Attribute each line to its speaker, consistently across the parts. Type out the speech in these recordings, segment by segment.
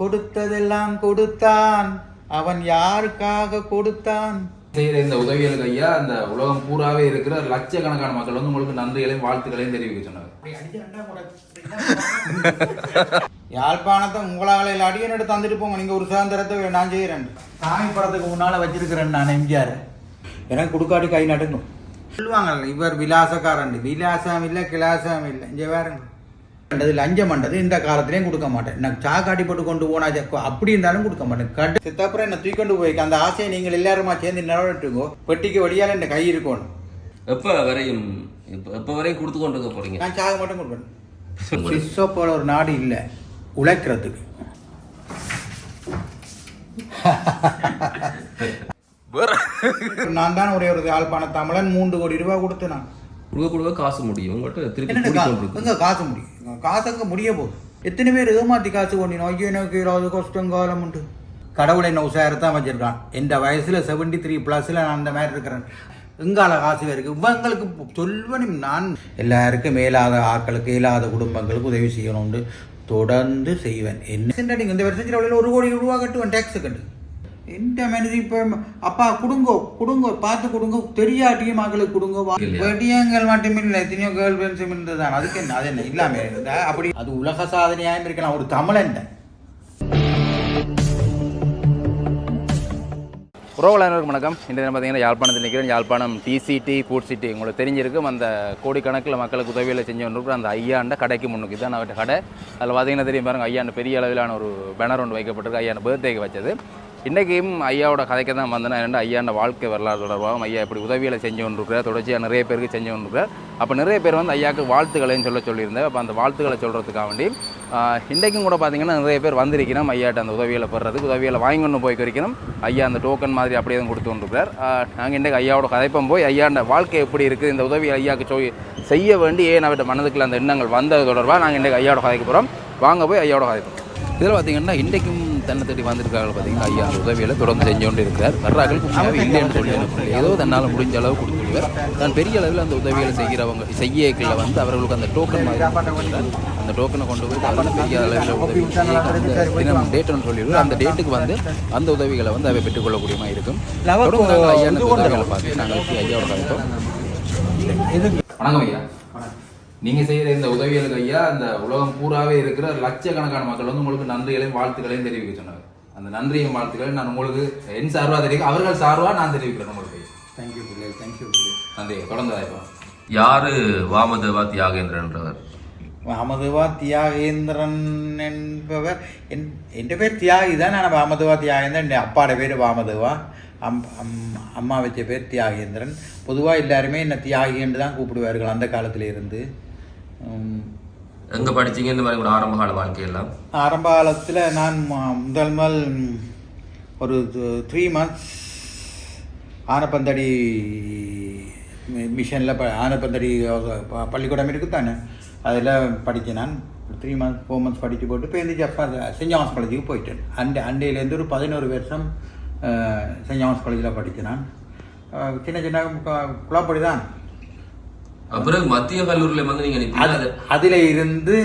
Speaker 1: கொடுத்ததெல்லாம் கொடுத்தான். அவன் யாருக்காக கொடுத்தான்?
Speaker 2: செய்யற இந்த உதவிகளுக்கு ஐயா அந்த உலகம் பூராவே இருக்கிற லட்சக்கணக்கான மக்கள் வந்து உங்களுக்கு நன்றிகளையும் வாழ்த்துக்களையும் தெரிவிக்க சொன்னாங்க.
Speaker 1: யாழ்ப்பாணத்தை உங்களால் அடியன் எடுத்து தந்துட்டு போங்க. நீங்க ஒரு சுதந்திரத்தை நான் செய்கிறேன் சாமி படத்துக்கு முன்னால வச்சிருக்கிறேன் நான் எம்ஜிஆர். எனக்கு கொடுக்காட்டி கை நடுங்கும் சொல்லுவாங்க இவர் விலாசக்காரன் விலாசம் இல்லை கிலாசம் இல்லை. இங்கே வேறுங்க இது லஞ்சம் பண்ணது இந்த காலத்திலையும் கொடுக்க மாட்டேன். நான் சா காட்டி போட்டு கொண்டு போனா அப்படி இருந்தாலும் கொடுக்க மாட்டேன். கட்டு சித்தப்புறம் என்ன தூக்கொண்டு போய் அந்த ஆசையை நீங்கள் எல்லாருமா சேர்ந்து நிலவட்டுங்கோ பெட்டிக்கு வழியால் இந்த கை இருக்கணும்.
Speaker 3: எப்ப வரையும் எப்ப எப்ப வரையும் கொடுத்து கொண்டு இருக்க போறீங்க?
Speaker 1: நான் சாக மட்டும் கொடுப்பேன். சுவிஸோ போல ஒரு நாடு இல்லை. உழைக்கிறதுக்கு. நான் தான் ஒரே ஒரு யாழ்ப்பாண தமிழன் மூன்று கோடி ரூபாய் கொடுத்து நான்.
Speaker 3: கொடுக்க கொடுக்க காசு முடியும். உங்கள்கிட்ட திருப்பி
Speaker 1: காசு முடியும். காசு அங்கே முடிய போகுது. எத்தனை பேர் ஏமாத்தி காசு கொண்டினோம் ஐயோ எனக்கு ஏதாவது கஷ்டம் காலம் உண்டு. கடவுளை என்ன உஷாரத்தான் வச்சிருக்கான். எந்த வயசுல செவன்டி த்ரீ ப்ளஸ்ல நான் அந்த மாதிரி இருக்கிறேன். எங்கால காசு இருக்கு? இவங்களுக்கு சொல்வனும் நான். எல்லாருக்கும் மேலாத ஆட்களுக்கு இயலாத குடும்பங்களுக்கு உதவி செய்யணும்னு தொடர்ந்து செய்வேன். என்ன நீங்க இந்த வருஷத்தில் அவ்வளோ ஒரு கோடி ரூபா கட்டுவேன் டேக்ஸ் கட்டு. எந்த மனித இப்போ அப்பா கொடுங்கோ கொடுங்கோ பார்த்து கொடுங்க தெரியாட்டியும் மகளுக்கு கொடுங்க? வெடியங்கள் மட்டுமில்லை எத்தனையோ கேர்ள் ஃப்ரெண்ட்ஸ் இருந்ததுதான். அதுக்கு என்ன அது என்ன இல்லாம இருந்தா அப்படி அது உலக சாதனையாயும் இருக்கலாம் ஒரு தமிழன்
Speaker 2: உறவுகளுக்கு வணக்கம். இந்த தினம் பார்த்தீங்கன்னா யாழ்ப்பாணத்தில் நிற்கிறேன். யாழ்ப்பாணம் டிசிடி ஃபுட் சிட்டி உங்களுக்கு தெரிஞ்சிருக்கும். அந்த கோடிக்கணக்கில் மக்களுக்கு உதவியில் செஞ்சு கொண்டிருக்கிற அந்த ஐயாண்ட கடைக்கு முன்னுக்கு. இதான் அவட்ட கடை. அதில் பார்த்தீங்கன்னா தெரியும் பாருங்க ஐயாண்ட பெரிய அளவிலான ஒரு பேனர் ஒன்று வைக்கப்பட்டிருக்கு. ஐயாண்ட பர்த்டேக்கு வச்சது. இன்றைக்கும் ஐயாவோட கதைக்கு தான் வந்தேன் ரெண்டு ஐயாண்ட வாழ்க்கை வரலாறு தொடர்பாகவும் ஐயா இப்படி உதவிகளை செஞ்சு கொண்டிருக்கிறார் தொடர்ச்சியாக நிறைய பேருக்கு செஞ்சு கொண்டிருக்கிறார். அப்போ நிறைய பேர் வந்து ஐயாவுக்கு வாழ்த்துக்களைன்னு சொல்ல சொல்லியிருந்தேன் அப்போ அந்த வாழ்த்துக்களை சொல்கிறதுக்காக வேண்டி இன்றைக்கும் கூட பார்த்தீங்கன்னா நிறைய பேர் வந்திருக்கணும். ஐயாட்ட அந்த உதவிகளை பெறதுக்கு உதவிகளை வாங்கி கொண்டு போய் குறிக்கணும் ஐயா அந்த டோக்கன் மாதிரி அப்படியே தான் கொடுத்து கொண்டிருக்கிறார். நாங்கள் இன்றைக்கு ஐயாவோட கதைப்பம் போய் ஐயாண்ட வாழ்க்கை எப்படி இருக்குது இந்த உதவி ஐயாவுக்கு சொய் செய்ய வேண்டி ஏன் அவர்கிட்ட மனதுக்குள்ள அந்த எண்ணங்கள் வந்தது தொடர்பாக நாங்கள் இன்றைக்கு ஐயாவோட கதைக்கு போகிறோம் வாங்க போய் ஐயாவோட கதைப்போம் இதில் பார்த்தீங்கன்னா இன்றைக்கும் தன்னை தேடி வந்திருக்காங்க பார்த்தீங்கன்னா ஐயா உதவிகளை தொடர்ந்து செஞ்சு கொண்டு இருக்கிறார் வர்றார்கள் இல்லைன்னு சொல்லி ஏதோ தன்னால் முடிஞ்ச அளவு கொடுத்துருவார் தான் பெரிய அளவில் அந்த உதவிகளை செய்கிறவங்க செய்யக்கில் வந்து அவர்களுக்கு அந்த டோக்கன் மாதிரி. அந்த டோக்கனை கொண்டு போய் அவர்கள் பெரிய அளவில் உதவி அந்த தினம் டேட்டுன்னு சொல்லிடுவார் அந்த டேட்டுக்கு வந்து அந்த உதவிகளை வந்து அவை பெற்றுக்கொள்ளக்கூடிய மாதிரி இருக்கும். தொடர்ந்து ஐயா அந்த உதவிகளை பார்த்து நாங்கள் ஐயாவோட வணக்கம் ஐயா. நீங்க செய்யற இந்த உதவிகளுக்கு ஐயா அந்த உலகம் பூராவே இருக்கிற லட்சக்கணக்கான மக்கள் வந்து உங்களுக்கு நன்றிகளையும் வாழ்த்துக்களையும் தெரிவிக்க சொன்னாங்க. அந்த நன்றியும் வாழ்த்துக்களையும் நான் உங்களுக்கு என் சார்பா தெரிவிக்க அவர்கள் சார்பா நான் தெரிவிக்கிறேன் உங்களுக்கு
Speaker 1: தேங்க்யூ பிள்ளை தேங்க்யூ பிள்ளை
Speaker 2: நன்றி. தொடர்ந்து வாய்ப்பா.
Speaker 3: யாரு வாமதேவா தியாகேந்திரன்றவர்
Speaker 1: வாமதுவா தியாகேந்திரன் என்பவர் என் என் பேர் தியாகி தான் நான் வாமதுவா தியாகேந்திரன். என் அப்பாட பேர் வாமதுவா. அம் அம் அம்மா வச்ச பேர் தியாகேந்திரன். பொதுவாக எல்லாருமே என்ன தியாகி என்று தான் கூப்பிடுவார்கள் அந்த காலத்துல இருந்து
Speaker 3: எங்க படிச்சீங்க? இந்த மாதிரி ஒரு ஆரம்ப கால வாழ்க்கையெல்லாம்.
Speaker 1: ஆரம்ப காலத்தில் நான் முதல் முதல் ஒரு த்ரீ மந்த்ஸ் ஆனப்பந்தடி மிஷனில் ப ஆனப்பந்தடி பள்ளிக்கூடம் இருக்குது தானே? அதில் படித்தேன் நான். த்ரீ மந்த்ஸ் ஃபோர் மந்த்ஸ் படித்து போட்டு இப்போ இருந்துச்சு அப்போ சென்ட் ஜான்ஸ் காலேஜுக்கு போயிட்டேன். அண்டை அண்டையிலேருந்து ஒரு பதினோரு வருஷம் சென்ட் ஜான்ஸ் காலேஜில் படித்தேன் நான். சின்ன சின்ன குழப்படி தான்.
Speaker 3: அப்புறம் மத்திய கல்லூரியில வந்து நீங்க
Speaker 1: அதில் இருந்து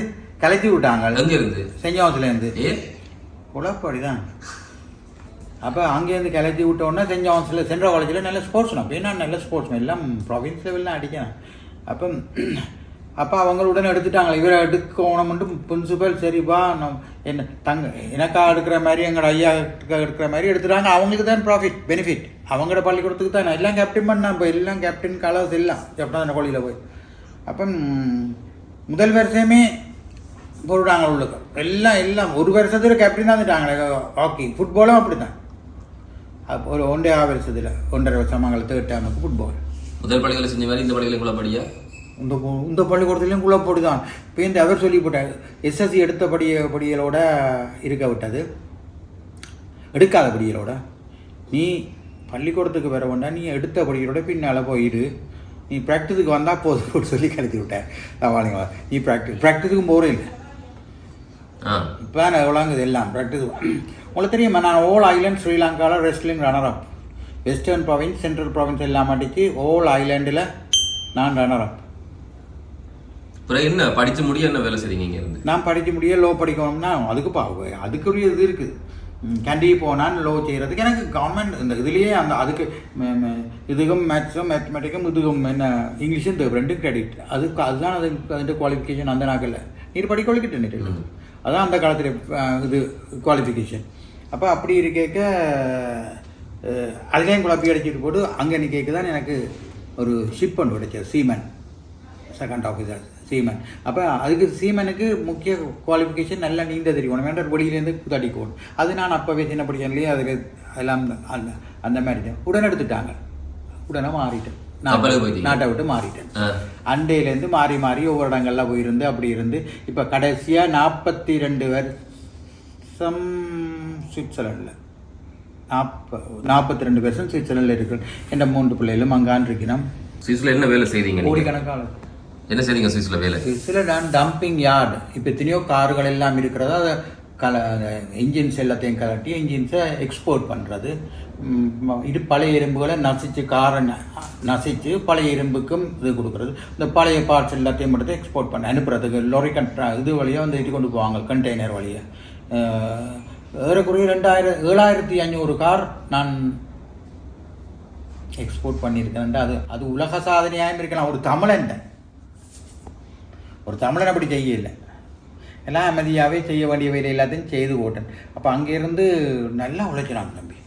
Speaker 1: கலைச்சி விட்டாங்க.
Speaker 3: எங்க இருந்து
Speaker 1: ஜான்ஸ்லேருந்து
Speaker 3: ஏ?
Speaker 1: குழப்படி தான் அப்போ அங்கேருந்து கிளச்சி விட்ட உடனே சென்ட் ஜான்ஸில் சென்ட்ரல் காலேஜில் நல்ல ஸ்போர்ட்ஸ் நான் நான் நல்ல ஸ்போர்ட்ஸ் எல்லாம் ப்ரொவின்ஸ் லெவலில் அடிக்கிறேன் அப்போ அப்போ அவங்க உடனே எடுத்துட்டாங்க இவரை எடுக்கணும்ட்டு பிரின்சிபல் சரிப்பா நம் என்ன தங்க எனக்கா எடுக்கிற மாதிரி எங்களோட ஐயா எடுக்கிற மாதிரி எடுத்துட்டாங்க. அவங்களுக்கு தான் ப்ராஃபிட் பெனிஃபிட் அவங்களோட பள்ளிக்கூடத்துக்கு தான் எல்லாம் கேப்டன் பண்ணா இப்போ எல்லாம் கேப்டன் கலர்ஸ் எல்லாம் கேப்டன் கோழியில் போய். அப்போ முதல் வருஷமே போடுறாங்க உள்ளுக்கு. எல்லாம் எல்லாம் ஒரு வருஷத்தில் கேப்டன் தான் வந்துட்டாங்க ஹாக்கி ஃபுட்பாலும் அப்படி தான் அப்போ ஒரு ஒன்றே வருஷத்தில் ஒன்றரை வருஷம் எங்களை தேர்ட் டைமுக்கு ஃபுட்பால்
Speaker 3: முதல் பள்ளிகளை செஞ்ச மாதிரி இந்த பள்ளிகளை கூட படியா?
Speaker 1: இந்த இந்த பள்ளிக்கூடத்துலேயும் குள்ளப்போடி தான். இப்போ இந்த அவர் சொல்லி போட்டார் எஸ்எஸ்சி எடுத்த படிய படியலோட இருக்க விட்டது. எடுக்காத படியலோட. நீ பள்ளிக்கூடத்துக்கு வர வேண்டாம் நீ எடுத்த படியலோட பின்னால் போயிடு நீ ப்ராக்டிஸுக்கு வந்தால் போதும் சொல்லி கழித்து விட்டேன் சவாலிங்க நீ ப்ராக்டிஸ் ப்ராக்டிஸுக்கும் போகிறே இல்லை. இப்போ தான் எவ்வளோங்குது எல்லாம் ப்ராக்டிஸ் உங்களுக்கு தெரியுமா நான் ஓல் ஐலாண்ட் ஸ்ரீலங்காவில் wrestling runner up western province central province எல்லாம் மாட்டிச்சு ஓல் ஐலாண்டில் நான் ரன்னர் அப்
Speaker 3: பிறகு என்ன படித்து முடிய என்ன வேலை செய்றீங்க இங்கேருந்து
Speaker 1: நான் படிக்க முடிய லோ படிக்கணும்னா அதுக்கு பா அதுக்குரிய இது இருக்குது கண்டிப்பாக போனால் லோ செய்கிறதுக்கு எனக்கு கவர்மெண்ட் இந்த இதுலேயே அந்த அதுக்கு இதுக்கும் மேத்ஸும் மேத்தமெட்டிக்கும் இதுக்கும் என்ன இங்கிலீஷும் தேவை. ரெண்டும் கிரெடிட் அதுக்கு அதுதான் அதுக்கு அதுக்கு குவாலிஃபிகேஷன் அந்த நாக்கில் நீர் படிக்கொழிக்கிட்டு நீட்டு அதுதான் அந்த காலத்தில் இது குவாலிஃபிகேஷன் அப்போ அப்படி இருக்க அதுலேயும் குழப்பி அடிச்சிட்டு போட்டு அங்கே நிற்க தான் எனக்கு ஒரு ஷிப் ஒன்று கிடைச்சது சீமன் செகண்ட் ஆஃபீஸர் சீமன். அப்போ அதுக்கு சீமனுக்கு முக்கிய குவாலிஃபிகேஷன் நல்லா நீந்த தெரியணும் வேண்டாம் வெளியிலேருந்து குத்தாடிக்கணும் அது நான் அப்போவே சின்ன படிக்கிறதுலேயே அதில் எல்லாம் அந்த அந்த மாதிரி. உடனே எடுத்துட்டாங்க. உடனே மாறிட்டேன்? நாட்டை விட்டு மாறிட்டேன். அண்டையிலேருந்து மாறி மாறி ஒவ்வொரு இடங்கள்ல போயிருந்து அப்படி இருந்து இப்போ கடைசியாக நாற்பத்தி ரெண்டு வருஷம் சுவிட்சர்லாண்டில் நாற்ப நாற்பத்தி ரெண்டு வருஷம் சுவிட்சர்லாண்டில் இருக்கு என் மூன்று பிள்ளைகளும் அங்கான் இருக்கணும்
Speaker 3: என்ன வேலை செய்றீங்க நீங்க?
Speaker 1: கோடிக்கணக்கான
Speaker 3: என்ன செய்றீங்க சுவிஸ்ல வேலை?
Speaker 1: சுவிட்சர்லாண்ட் நான் டம்பிங் யார்டு இப்போ எத்தனையோ கார்கள் எல்லாம் இருக்கிறதா. அதை கல இன்ஜின்ஸ் எல்லாத்தையும் கலட்டி இன்ஜின்ஸை எக்ஸ்போர்ட் பண்ணுறது இது பழைய இரும்புகளை நசிச்சு காரை ந- நசிச்சு பழைய இரும்புக்கும் இது கொடுக்குறது. இந்த பழைய பார்ட்ஸ் எல்லாத்தையும் எடுத்து எக்ஸ்போர்ட் பண்ண அனுப்புறதுக்கு லொரி கண்ட்ரா இது வழியாக வந்து இது கொண்டு போவாங்க கண்டெய்னர் வழியாக ஏறக்குறைய ரெண்டாயிரம் ஏழாயிரத்தி ஐநூறு கார் நான் எக்ஸ்போர்ட் பண்ணியிருக்கேன் அது அது உலக சாதனையாகவும் இருக்கலாம். ஒரு தமிழன் தான். ஒரு தமிழன் அப்படி செய்யல. எல்லாம் அமைதியாகவே செய்ய வேண்டிய வேலை எல்லாத்தையும் செய்து போட்டேன் அப்போ அங்கேருந்து நல்லா உழைக்கிறாங்க தம்பி.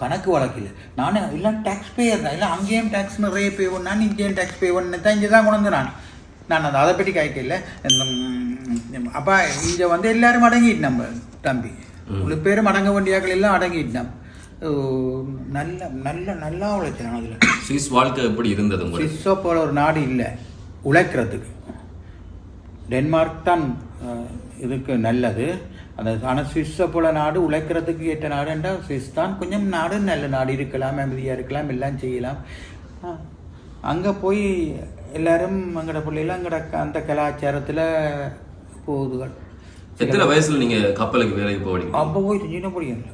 Speaker 1: கணக்கு வழக்கில். நான் எல்லாம் டேக்ஸ் பேயர் தான். இல்லை அங்கேயும் டேக்ஸ் நிறைய பே பண்ணான் இங்கேயும் டேக்ஸ் பே பண்ணு. தான் இங்கே தான் கொண்டு நான். நான் அதை அதை பற்றி காய்க்கல அப்போ இங்கே வந்து எல்லாரும் அடங்கிட்டு நம்ம தம்பி. ஒரு பேரும் அடங்க வேண்டியாக்கள் எல்லாம் அடங்கிட்டு நல்ல நல்ல நல்லா உழைச்சான் அதில்.
Speaker 3: சுவிஸ் வாழ்க்கை எப்படி இருந்தது
Speaker 1: சுவிஸோ போல ஒரு நாடு இல்லை. உழைக்கிறதுக்கு. டென்மார்க் தான் இதுக்கு நல்லது. அந்த ஆனால் சுவிஸை போல நாடு உழைக்கிறதுக்கு ஏற்ற நாடு என்றால் சுவிஸ் தான் கொஞ்சம் நாடு நல்ல நாடு இருக்கலாம் அமைதியாக இருக்கலாம் எல்லாம் செய்யலாம். அங்கே போய் எல்லாரும் எங்கட பிள்ளைகள் எங்கட க- அந்த கலாச்சாரத்தில் போகுதுகள்.
Speaker 3: எத்தனை வயசுல நீங்க கப்பலுக்கு வேலைக்கு போவீங்க?
Speaker 1: அப்போ போய் சின்ன பிடிக்கல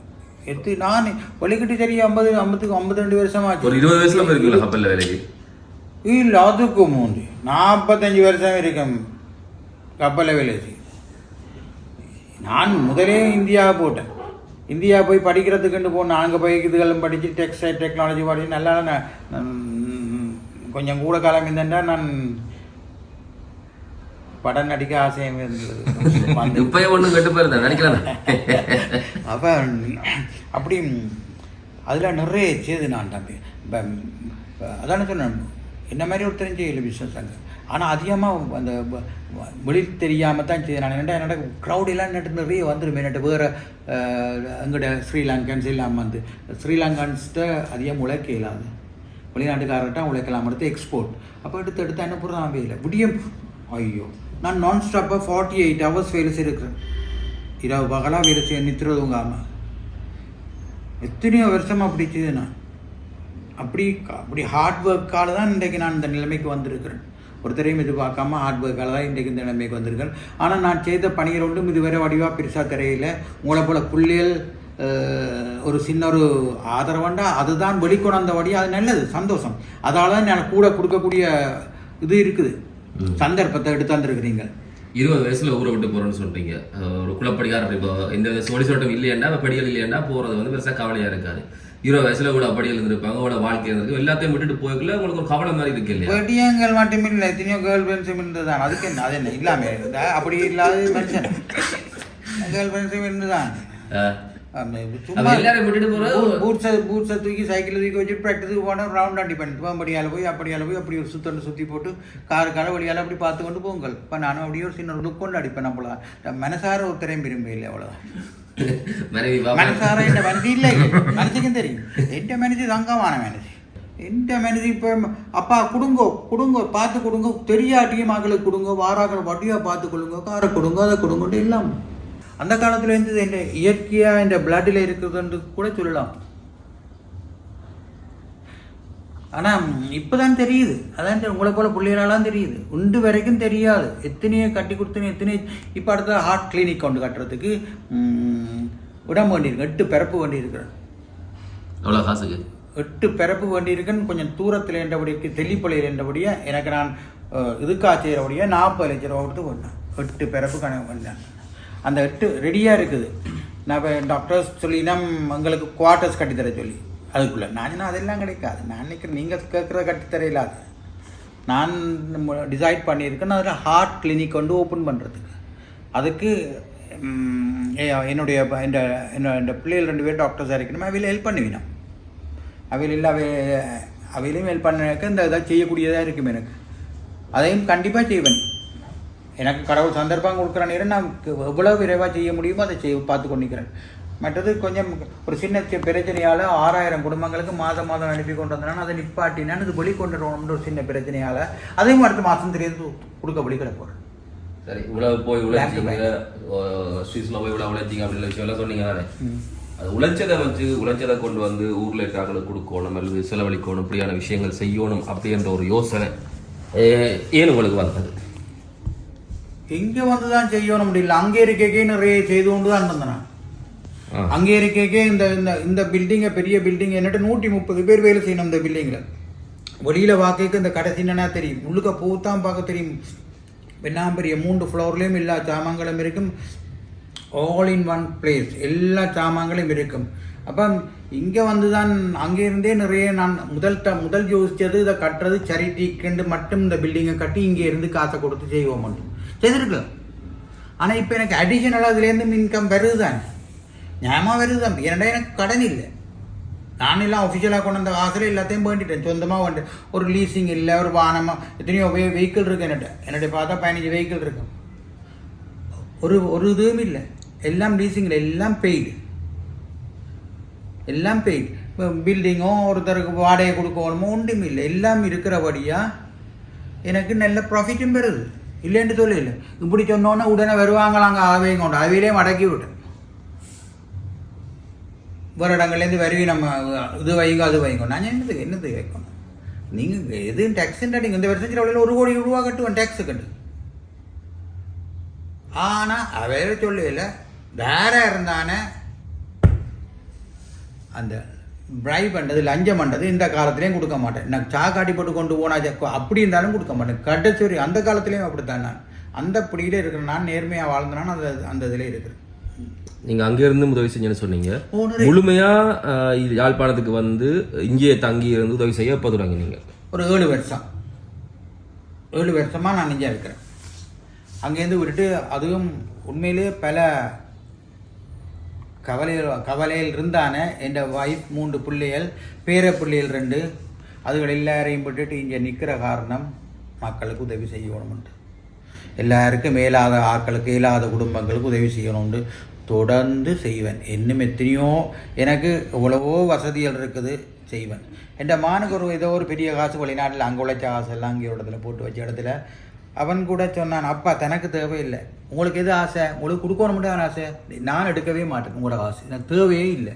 Speaker 1: எத்து நான் வலிக்கிட்டு சரி ஐம்பது ஐம்பத்துக்கு ஐம்பத்தி ரெண்டு வருஷமாச்சு.
Speaker 3: ஒரு இருபது வயசுல போயிருக்கீங்களா கப்பல்ல வேலைக்கு?
Speaker 1: இல்லை அதுக்கு மூந்து. நாற்பத்தஞ்சு வருஷம் இருக்கும். கப்பலில் வேலை நான் முதலே இந்தியா போட்டேன். இந்தியா போய் படிக்கிறதுக்குன்னு போனேன் அங்கே போய் இதுகளும் படித்து டெக்ஸ்டைல் டெக்னாலஜி படிச்சு நல்லா கொஞ்சம் கூட காலம் இருந்தேன்டா நான் படம் நடிக்க ஆசையம் இருந்தது.
Speaker 3: ஒண்ணும் கெட்டு போயிருந்தேன்
Speaker 1: அப்போ அப்படி அதில் நிறைய செய்து நான் தம்பி. இப்போ அதானே சொன்னேன். என்ன மாதிரி ஒருத்தரும் செய்யல பிஸ்னஸ் அங்கே ஆனால் அதிகமாக அந்த மொழி தெரியாமல் தான் செய்து நான். என்னடா என்னோட க்ரௌட் எல்லாம் நட்டு நிறைய வந்துடும் என்னட்டு வேறு எங்கள்கிட்ட ஸ்ரீலங்கன்ஸ் எல்லாம் வந்து ஸ்ரீலங்கன்ஸ்கிட்ட அதிகம் உழைக்க இல்லாது வெளிநாட்டுக்காரர்கிட்ட உழைக்கலாம் எடுத்து எக்ஸ்போர்ட் அப்போ எடுத்து எடுத்து என்ன பொருள் வேலை. விடியம் ஐயோ நான் நான் ஸ்டாப்பாக ஃபார்ட்டி எயிட் ஹவர்ஸ் வேலை செய்திருக்கிறேன். இரவு பகலாக வேலை செய்ய நித்துறதுங்காமல் எத்தனையோ வருஷமாக அப்படி நான். அப்படி அப்படி ஹார்ட் ஒர்க்கால தான் இன்றைக்கு நான் இந்த நிலைமைக்கு வந்திருக்கிறேன். ஒருத்தரையும் எதிர்பார்க்காம ஹார்ட் ஒர்க்கால தான் இன்றைக்கு இந்த நிலைமைக்கு வந்திருக்கிறேன் ஆனால் நான் செய்த பணிகள் ஒன்றும் இதுவரை வடிவாக பெருசாக தெரியல. உங்களை போல புள்ளியல் ஒரு சின்ன ஒரு ஆதரவண்டா அதுதான் வெளிக்கொணர்ந்தபடி அது நல்லது சந்தோஷம். அதால தான் நான் கூட கொடுக்கக்கூடிய இது இருக்குது. சந்தர்ப்பத்தை எடுத்து வந்திருக்கிறீங்க
Speaker 3: இருபது வயசுல ஊரை விட்டு போறேன்னு சொல்றீங்க. ஒரு குலப்படிக்காரர் இப்போ இந்த சோடி சோட்டம் இல்லையாண்டா படிகள் இல்லையாண்டா போறது வந்து பெருசா கவலையா இருக்காது. இருபது வயசுல கூட படிகள் இருந்திருப்பாங்க. கூட வாழ்க்கை இருந்திருக்கு. எல்லாத்தையும் விட்டுட்டு போய்க்கல உங்களுக்கு ஒரு கவலை மாதிரி இருக்கு இல்லையா?
Speaker 1: வெடியங்கள் மட்டுமில்லை. எத்தனையோ கேர்ள் ஃப்ரெண்ட்ஸும் இருந்ததுதான் அதுக்கு என்ன? அது என்ன? இருந்தா? அப்படி இல்லாத மனுஷன். கேர்ள் ஃப்ரெண்ட்ஸும் இருந்துதான். தூக்கி சைக்கிளை தூக்கி வச்சு ப்ராக்டிஸுக்கு போனால் ரவுண்ட் அடி பண்ணிட்டு வம்படியால் போய் அப்படியால் போய் அப்படி ஒரு சுத்தண்டு சுற்றி போட்டு காரு கால வழியால் அப்படி பார்த்து கொண்டு போங்கள். இப்போ நானும் அப்படியே ஒரு சின்ன லுக் கொண்டு அடிப்பேன் நம்மள. மனசார ஒருத்தரையும் விரும்ப இல்லை அவ்வளோதான் മനസ്സാറേ എൻ്റെ മനസ്സില്ലേ മനസ്സിക്കും തരും എൻ്റെ മനസ്സ് തങ്കമാണ് മനസ്സ് എൻ്റെ മനസ്സ് இப்போ அப்பா கொடுங்கோ கொடுங்கோ பார்த்து கொடுங்க தெரியாட்டிய மகளுக்கு கொடுங்க வாராக்கள் வட்டியாக பார்த்து கொடுங்க காரை கொடுங்க அதை கொடுங்கன்ட்டு இல்லாமல் அந்த காலத்தில் இருந்து என் இயற்கையாக இந்த பிளட்டில் இருக்கிறதுன்னு கூட சொல்லலாம் ஆனால் இப்போதான் தெரியுது. அதான் தெ- உங்களை போல பிள்ளைகளாலாம் தெரியுது. உண்டு வரைக்கும் தெரியாது. எத்தனையோ கட்டி கொடுத்தனே எத்தனையோ இப்போ அடுத்த ஹார்ட் கிளினிக் கொண்டு கட்டுறதுக்கு இடம் வேண்டியிருக்கு எட்டு பிறப்பு வேண்டியிருக்கிறேன்
Speaker 3: எவ்வளவு காசுக்கு?
Speaker 1: எட்டு பிறப்பு வேண்டியிருக்குன்னு கொஞ்சம் தூரத்தில் என்றபடிக்கு தெல்லிப்பள்ளியில் என்றபடியாக எனக்கு நான் அஹ், இதுக்கா செய்கிறபடியாக நாற்பது லட்ச ரூபா கொடுத்து கொண்டேன். எட்டு பிறப்பு கணக்கு பண்ணேன் அந்த எட்டு ரெடியாக இருக்குது. நான் இப்போ டாக்டர்ஸ் சொல்லினா எங்களுக்கு குவார்ட்டர்ஸ் கட்டித்தர சொல்லி. அதுக்குள்ளே. நான் அதெல்லாம் கிடைக்காது. நான் நினைக்கிறேன் நீங்கள் கேட்குற கட்டித்தர அது. நான் டிசைட் பண்ணியிருக்கேன். அதில் ஹார்ட் கிளினிக் வந்து ஓப்பன் பண்ணுறதுக்கு அதுக்கு என்னுடைய இந்த என்னோட பிள்ளைகள் ரெண்டு பேர் டாக்டர்ஸாக இருக்கணும்? அவையில் ஹெல்ப் பண்ணுவினா? அவையில் இல்லை அவை அவையிலையும் ஹெல்ப் பண்ணக்க இந்த இதாக செய்யக்கூடியதாக இருக்கும் எனக்கு. அதையும் கண்டிப்பாக செய்வேன். எனக்கு கடவுள் சந்தர்ப்பம் கொடுக்குற நேரம் நான் எவ்வளோ விரைவாக செய்ய முடியுமோ அதை செய்ய பார்த்து கொண்டிருக்கிறேன். மற்றது கொஞ்சம் ஒரு சின்ன பிரச்சனையால் ஆறாயிரம் குடும்பங்களுக்கு மாதம் மாதம் அனுப்பி கொண்டு வந்தேன்னா அதை நிப்பாட்டினான்னு இது வெளி கொண்டு வரணும்னு ஒரு சின்ன பிரச்சனையால் அதையும் அடுத்த மாதம் தெரியாது. கொடுக்க கிட போகிறேன்
Speaker 3: சரி இவ்வளவு போய் உழைச்சிங்க ஸ்வீஸ்ல போய் இவ்வளவு உழைச்சிங்க அப்படின்ற விஷயம் எல்லாம் சொன்னீங்க தானே? அது உழைச்சதை வச்சு உழைச்சதை கொண்டு வந்து ஊர்ல இருக்கிறவங்களுக்கு கொடுக்கணும் அல்லது செலவழிக்கணும் இப்படியான விஷயங்கள் செய்யணும் அப்படின்ற ஒரு யோசனை ஏன் உங்களுக்கு வந்தது?
Speaker 1: இங்கே வந்து தான் செய்யணும் முடியல. அங்கே இருக்கே நிறைய செய்து கொண்டு தான் இருந்தேன். அங்கே இருக்கே இந்த இந்த இந்த பில்டிங்கை பெரிய பில்டிங் என்னட்டு நூற்றி முப்பது பேர் வேலை செய்யணும் இந்த பில்டிங்கில் வெளியில் வாக்கைக்கு இந்த கடைசி என்னன்னா தெரியும். முழுக்க பூத்தான் பார்க்க தெரியும். பெரிய மூன்று ஃப்ளோர்லேயும் எல்லா சாமான்களும் இருக்கும். ஆல் இன் ஒன் பிளேஸ் எல்லா சாமான்களும் இருக்கும். அப்போ இங்கே வந்து தான் அங்கே இருந்தே நிறைய நான் முதல் ட முதல் யோசித்தது இதை கட்டுறது சரிட்டிக்கண்டு மட்டும் இந்த பில்டிங்கை கட்டி இங்கே இருந்து காசை கொடுத்து செய்வோம் மட்டும். செய்திருக்கலாம் ஆனால் இப்போ எனக்கு அடிஷனலாக அதுலேருந்து இன்கம் வருது தான் ஞாபகம் வருது தம்பி ஏன்னா எனக்கு கடன் இல்லை நான் எல்லாம் ஒஃபிஷியலாக கொண்டு வந்த காசில் எல்லாத்தையும் வேண்டிட்டேன் சொந்தமாக வந்து ஒரு லீசிங் இல்லை ஒரு வாகனமாக எத்தனையோ வெஹிக்கிள் இருக்குது என்னட்ட என்னுடைய பார்த்தா பதினஞ்சு வெஹிக்கிள் இருக்கு ஒரு ஒரு இதுவும் இல்லை எல்லாம் லீசிங்கில் எல்லாம் பெய்டு எல்லாம் பெய்டு இப்போ பில்டிங்கோ ஒருத்தருக்கு வாடகை கொடுக்கணுமோ ஒன்றும் இல்லை எல்லாம் இருக்கிறபடியாக எனக்கு நல்ல ப்ராஃபிட்டும் பெறுது இல்லைன்னு சொல்லல இப்படி சொன்னோன்னே உடனே வருவாங்களாங்க அவையும் கொண்டு அவையிலே மடக்கி விட்டேன் வேறு இடங்கள்லேருந்து வருவி நம்ம இது வைங்க அது வைங்க. நான் என்னது என்னது வைக்கணும்? நீங்கள் எது டேக்ஸ் நீங்கள் இந்த வருஷம் அவ்வளோ ஒரு கோடி ரூபா கட்டுவோம் டேக்ஸு கட்டு ஆனால் அவையில சொல்லல வேற இருந்தானே அந்த ப்ரை பண்ணுறது லஞ்சம் பண்ணுறது இந்த காலத்துலேயும் கொடுக்க மாட்டேன். நான் சா காட்டி போட்டு கொண்டு போனா அப்படி இருந்தாலும் கொடுக்க மாட்டேன். கடைசி அந்த காலத்துலேயும் அப்படித்தான் நான். அந்த பிடியில இருக்கிறேன் நான் நேர்மையாக வாழ்ந்தனான்னு அந்த அந்த இதில் இருக்கிறேன்.
Speaker 3: நீங்க அங்க இருந்து உதவி செஞ்சேன்னு சொன்னீங்க. முழுமையா யாழ்ப்பாணத்துக்கு வந்து இங்கேயே தங்கி இருந்து உதவி செய்ய எப்போ தொடங்கினீங்க
Speaker 1: ஒரு ஏழு வருஷம். ஏழு வருஷமாக நான் இங்கே இருக்கிறேன். அங்கேருந்து விட்டுட்டு அதுவும் உண்மையிலேயே பல கவலைகள் கவலையில் இருந்தானே என் ஒய்ஃப் மூன்று பிள்ளைகள் பேர பிள்ளைகள் ரெண்டு. அதுகள் எல்லாரையும் விட்டுட்டு இங்கே நிற்கிற காரணம் மக்களுக்கு உதவி செய்யணும்ட்டு எல்லாருக்கும் மேலாத ஆட்களுக்கு இயலாத குடும்பங்களுக்கு உதவி செய்யணும்னு தொடர்ந்து செய்வேன். இன்னும் எத்தனையோ எனக்கு எவ்வளவோ வசதிகள் இருக்குது செய்வேன். என் மானுக்கு ஒரு ஏதோ ஒரு பெரிய காசு வெளிநாட்டில் அங்கே உழைச்ச காசு எல்லாம் அங்கே இடத்துல போட்டு வச்ச இடத்துல அவன் கூட சொன்னான் அப்பா தனக்கு தேவையில்லை. உங்களுக்கு எது ஆசை? உங்களுக்கு கொடுக்கணும் மட்டும் ஆசை? நான் எடுக்கவே மாட்டேன் உங்களோட காசு. எனக்கு தேவையே இல்லை.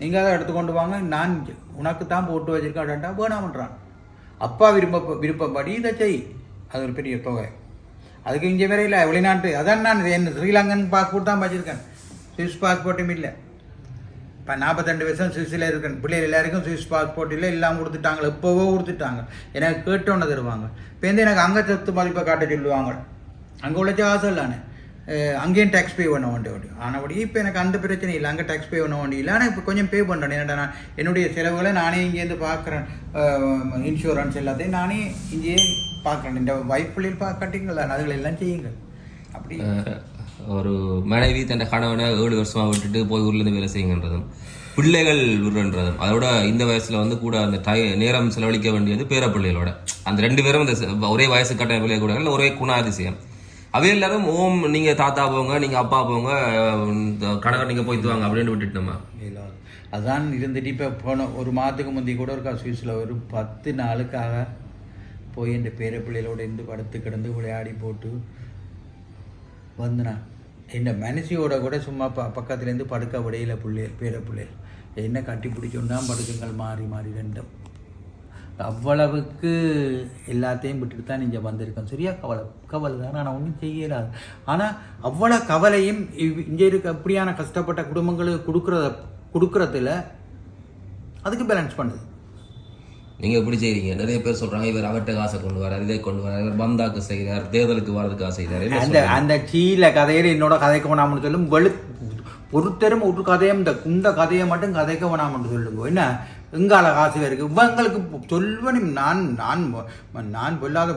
Speaker 1: நீங்கள் அதை எடுத்துக்கொண்டு வாங்க நான் உனக்கு தான் போட்டு வச்சிருக்கேன்டா வேணாமன்றான் அப்பா விரும்ப விருப்பப்படி இதை செய். அது ஒரு பெரிய தொகை. அதுக்கு இங்கே வேற இல்லை வெளிநாட்டு. அதான் நான் என் ஸ்ரீலங்கன் பாஸ்போர்ட் தான் வச்சுருக்கேன். சுவிஸ் பாஸ்போர்ட்டும் இல்லை. இப்போ நாற்பத்தெண்டு வருஷம் சுவிஸில் இருக்கேன். பிள்ளைகள் எல்லாருக்கும் சுவிஸ் பாஸ்போர்ட் இல்லை எல்லாம் கொடுத்துட்டாங்க இப்போவோ கொடுத்துட்டாங்க எனக்கு கேட்டோன்னு தருவாங்க. இப்போ வந்து எனக்கு அங்கே சொத்து மதிப்பை காட்ட சொல்லுவாங்க. அங்கே உழைச்ச ஆசை இல்லானே அங்கேயும் டேக்ஸ் பே பண்ண வேண்டிய வேண்டிய ஆனபடி இப்போ எனக்கு அந்த பிரச்சனை இல்லை. அங்கே டேக்ஸ் பே பண்ண வேண்டிய இல்லை. ஆனால் இப்போ கொஞ்சம் பே பண்ணுறேன் ஏன்னா நான் என்னுடைய செலவுகளை நானே இங்கேருந்து பார்க்குறேன். இன்சூரன்ஸ் எல்லாத்தையும் நானே இங்கேயே பார்க்குறேன். இந்த வைஃப் பிள்ளைகள் பா கட்டிங்களா? அதுகளை எல்லாம் செய்யுங்கள். அப்படி.
Speaker 3: ஒரு மனைவி தன் கணவனை ஏழு வருஷமாக விட்டுட்டு போய் ஊர்லேருந்து வேலை செய்யுங்கன்றதும் பிள்ளைகள் விடுறன்றதும் அதோட இந்த வயசில் வந்து கூட அந்த டை நேரம் செலவழிக்க வேண்டியது பேர பிள்ளைகளோட அந்த ரெண்டு பேரும் இந்த ஒரே வயசு கட்ட பிள்ளை கூட இல்லை ஒரே குணாதிசயம். அவை எல்லாரும் ஓம் நீங்கள் தாத்தா போங்க நீங்கள் அப்பா போங்க அஹ், இந்த போய்த்து வாங்க அப்படின்னு விட்டுட்டு நம்ம
Speaker 1: அதான் இருந்துட்டு இப்போ போன ஒரு மாதத்துக்கு முந்தைய கூட இருக்கா சுவிஸில் ஒரு பத்து நாளுக்காக போய் என் பேர பிள்ளைகளோட இருந்து படுத்து கிடந்து விளையாடி போட்டு வந்தனா. என் மனசியோட கூட சும்மா ப பக்கத்துலேருந்து படுக்க விடையில பிள்ளைகள் பேர பிள்ளைகள் என்ன கட்டி பிடிச்சோன்னா படுக்குங்கள் மாறி மாறி ரெண்டும். அவ்வளவுக்கு எல்லாத்தையும் விட்டுட்டு தான் இங்கே வந்திருக்கோம். சரியா? கவலை கவலை தான். ஆனால் ஒன்றும் செய்யலாது ஆனால் அவ்வளோ கவலையும் இவ்- இங்கே இருக்க அப்படியான கஷ்டப்பட்ட குடும்பங்களுக்கு கொடுக்குறத கொடுக்குறதுல அதுக்கு பேலன்ஸ் பண்ணுது.
Speaker 3: நீங்க எப்படி செய்றீங்க. நிறைய பேர் சொல்றாங்க இவர் அவர்கிட்ட காசை கொண்டு வரார் இதை கொண்டு வரார் இவர் பந்தாக்கு செய்கிறார் தேர்தலுக்கு வர்றதுக்காக செய்கிறார் என்ன
Speaker 1: அந்த? அந்த சீல கதையில என்னோட கதைக்க வேணாம்னு சொல்லும் வெளு பொறுத்தரும் ஒரு கதையும் இந்த இந்த கதையை மட்டும் கதைக்க வேணாம்னு சொல்லுங்க. என்ன? எங்கால காசு இருக்கு? இவங்களுக்கு சொல்வனும் நான் நான் நான் பொல்லாத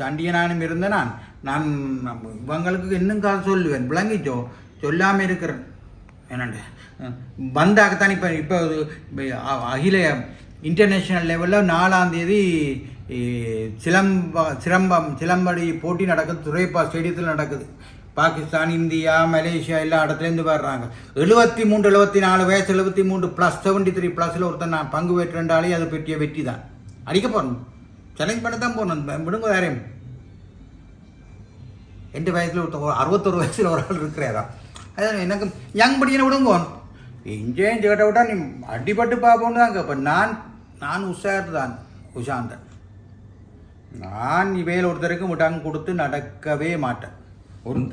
Speaker 1: சண்டியனானும் இருந்த நான். நான் இவங்களுக்கு இன்னும் காசு சொல்லுவேன். விளங்கிச்சோ சொல்லாம இருக்கிறேன். என்னண்டு? வந்தாக்கத்தான் இப்போ இப்போ அகில இன்டர்நேஷ்னல் லெவலில் நாலாந்தேதி சிலம்ப சிலம்பம் சிலம்படி போட்டி நடக்குது. துறைப்பா ஸ்டேடியத்தில் நடக்குது. பாகிஸ்தான் இந்தியா மலேசியா எல்லா இடத்துலேருந்து வர்றாங்க. எழுபத்தி மூன்று எழுபத்தி நாலு வயசு எழுபத்தி மூன்று ப்ளஸ் செவன்டி த்ரீ ப்ளஸில் ஒருத்தன் நான் பங்கு பெற்றேன்டாலே அது பெற்றிய வெற்றி தான். அடிக்க போகணும் சேலஞ்ச் பண்ண தான் போகணும் விடுங்க யாரையும் எட்டு வயசில் ஒருத்தர் அறுபத்தொரு வயசில் ஒரு ஆள் இருக்கிறாரா? அதான் எனக்கு யங் படிக்கணும் விடுங்க. இங்கேயும் கேட்ட விட்டா நீ அடிபட்டு பார்ப்போன்னு தான் கேட்பேன். நான் நான் உஷார் தான் உஷாந்தன் நான் இவையில் ஒருத்தருக்கு முட்டாங்க கொடுத்து நடக்கவே மாட்டேன்.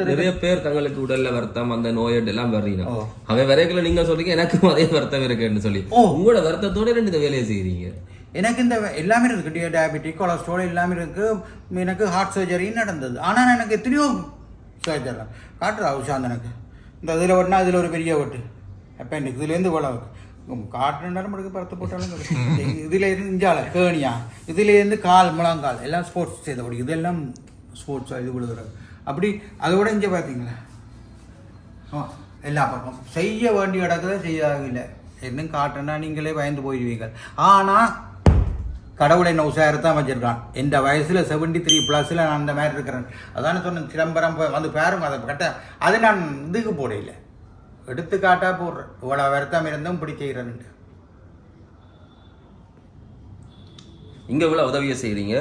Speaker 3: நிறைய பேர் தங்களுக்கு உடல்ல வருத்தம் அந்த நோயட் எல்லாம் வர்றீங்க. அவன் வரைக்கல நீங்க சொல்றீங்க எனக்கும் அதே வருத்தம் இருக்குன்னு சொல்லி.
Speaker 1: ஓ.
Speaker 3: உங்களோட வருத்தத்தோட ரெண்டு இந்த வேலையை செய்றீங்க.
Speaker 1: எனக்கு இந்த எல்லாமே இருக்குது டயபெட்டிக் கொலஸ்ட்ரால் எல்லாமே இருக்குது எனக்கு ஹார்ட் சர்ஜரியும் நடந்தது. ஆனால் எனக்கு எத்தனையோ சர்ஜரி காட்டுறா உஷாந்த் எனக்கு இந்த இதில் ஒட்டினா இதில் ஒரு பெரிய ஒட்டு. அப்பெண்டிக்ஸ் இதுலேருந்து இவ்வளோ காட்டு முடிக்க எடுக்க பரத்து போட்டாலும் இதுலேருந்து இருந்து இஞ்சால கேணியா இதுலேருந்து கால் முழங்கால் எல்லாம் ஸ்போர்ட்ஸ் செய்த முடியும் இதெல்லாம் ஸ்போர்ட்ஸ் இது கொடுக்குறது அப்படி அதோட இங்கே பார்த்தீங்களா ஆ, எல்லா பக்கம் செய்ய வேண்டிய இடத்துல செய்யவில்லை இன்னும் காட்டுனா நீங்களே பயந்து போயிடுவீங்க ஆனால் கடவுளை என்ன தான் வச்சிருக்கான் எந்த வயசில் செவன்டி த்ரீ ப்ளஸில் நான் அந்த மாதிரி இருக்கிறேன் அதான சொன்னேன் சிதம்பரம் வந்து பேரும் அதை கட்ட அது நான் இதுக்கு போடையில எடுத்துக்காட்டா போடுறேன் இவ்வளோ வருத்தம் இருந்தும் இப்படி செய்கிறேன்ட்டு
Speaker 3: இங்க இவ்வளவு உதவியை செய்றீங்க.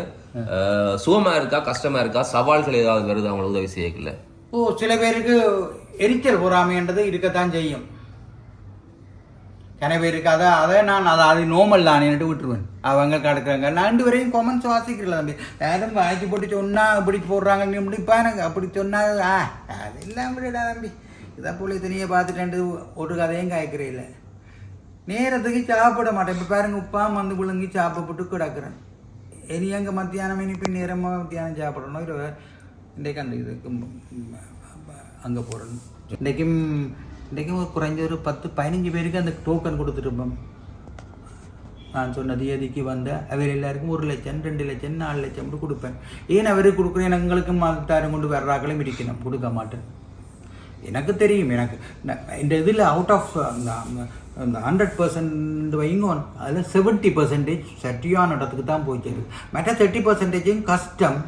Speaker 3: அஹ், சுகமா இருக்கா கஷ்டமா இருக்கா? சவால்கள் ஏதாவது வருது அவங்களை உதவி செய்யக்கல
Speaker 1: ஓ சில பேருக்கு எரிச்சல் பொறாமைன்றது இருக்கத்தான் செய்யும். கன பேருக்கு அதை அதை நான் அதை அது நோமல் தானேன்ட்டு விட்டுருவேன். அவங்க கிடக்குறாங்க. நான் ரெண்டு வரையும் கொமெண்ட்ஸ் வாசிக்கிறல தம்பி. யாரும் வாய்ச்சி போட்டு சொன்னா இப்படி போடுறாங்க இப்படி பாருங்க அப்படி சொன்னா ஆ அதெல்லாம் விடடா தம்பி. இதை போல இத்தனையே பார்த்துட்டு ஒரு கதையும் காய்க்கிறீல்ல நேரத்துக்கு சாப்பிட மாட்டேன். இப்போ பாருங்க உப்பா மந்து விழுங்கி சாப்பிட்டு கிடக்குறேன். இனி அங்கே மத்தியானம் இனி இப்போ நேரமாக மத்தியானம் சாப்பிடணும். இரவு இன்றைக்கு அந்த இதுக்கு அங்கே போகிறேன் இன்றைக்கும் இன்றைக்கும் ஒரு குறைஞ்ச ஒரு பத்து பதினஞ்சு பேருக்கு அந்த டோக்கன் கொடுத்துருப்போம் நான் சொன்ன தேதிக்கு வந்த அவர் எல்லாருக்கும் ஒரு லட்சம் ரெண்டு லட்சம் நாலு லட்சம் கொடுப்பேன். ஏன் அவருக்கு கொடுக்குறேன்? எங்களுக்கும் மதத்தாரும் கொண்டு வர்றாக்களும் இருக்கணும் கொடுக்க மாட்டேன். எனக்கு தெரியும் எனக்கு இந்த இதில் அவுட் ஆஃப் அந்த ஹண்ட்ரட் பர்சன்ட் வைங்க அதில் செவன்ட்டி பர்சன்டேஜ் சட்டியான இடத்துக்கு தான் போய் சேருது மற்ற தேர்ட்டி பர்சன்டேஜும் கஷ்டம்.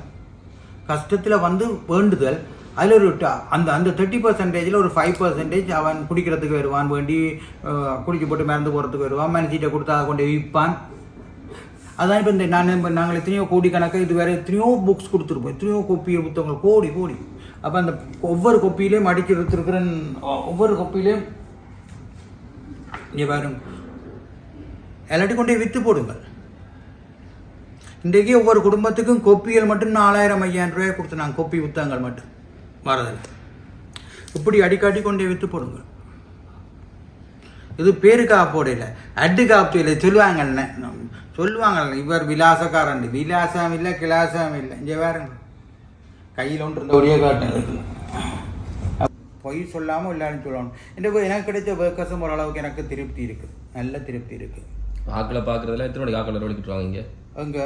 Speaker 1: கஷ்டத்தில் வந்து வேண்டுதல். அதில் ஒரு ட- அந்த அந்த தேர்ட்டி பர்சன்டேஜில் ஒரு ஃபைவ் பர்சன்டேஜ் அவன் குடிக்கிறதுக்கு வருவான் வேண்டி குடிக்க குடிச்சு போட்டு மறந்து போகிறதுக்கு வருவான் மனசிட்ட கொடுத்தா கொண்டு விற்பான். அதான் இப்போ இந்த நான் இப்போ நாங்கள் எத்தனையோ கோடி கணக்காக இது வேறு எத்தனையோ புக்ஸ் கொடுத்துருப்போம். எத்தனையோ கோப்பி புத்தகங்கள் கோடி கோடி. அப்போ அந்த ஒவ்வொரு கொப்பியிலையும் அடிச்சு எடுத்துருக்கிற ஒவ்வொரு கொப்பியிலையும் இங்கே பாருங்க. எல்லாத்தையும் கொண்டே விற்று போடுங்கள். இன்றைக்கு ஒவ்வொரு குடும்பத்துக்கும் கொப்பிகள் மட்டும் நாலாயிரம் ஐயாயிரம் ரூபாய் கொடுத்துனாங்க கொப்பி புத்தகங்கள் மட்டும். வரதில் இப்படி அடிக்காட்டி கொண்டே விற்று போடுங்கள். இது பேருக்காக போடல அட்டுக்காக இல்லை சொல்லுவாங்கல்ல. சொல்லுவாங்கல்ல. இவர் விலாசக்காரன். விலாசம் இல்லை கிலாசம் இல்லை. இங்கே வேறுங்க கையில் ஒன்று இருந்த ஒரே காட்டு பொய் சொல்லாமல் எல்லாரும் சொல்லணும் இந்த எனக்கு கிடைச்ச வேக்கசம் ஓரளவுக்கு எனக்கு திருப்தி இருக்குது நல்ல திருப்தி இருக்குது
Speaker 3: ஆக்களை பாக்குறதுல எத்தனை மணிக்கு ஆக்களை வலிக்கிட்டுருவாங்க இங்க?
Speaker 1: அங்கே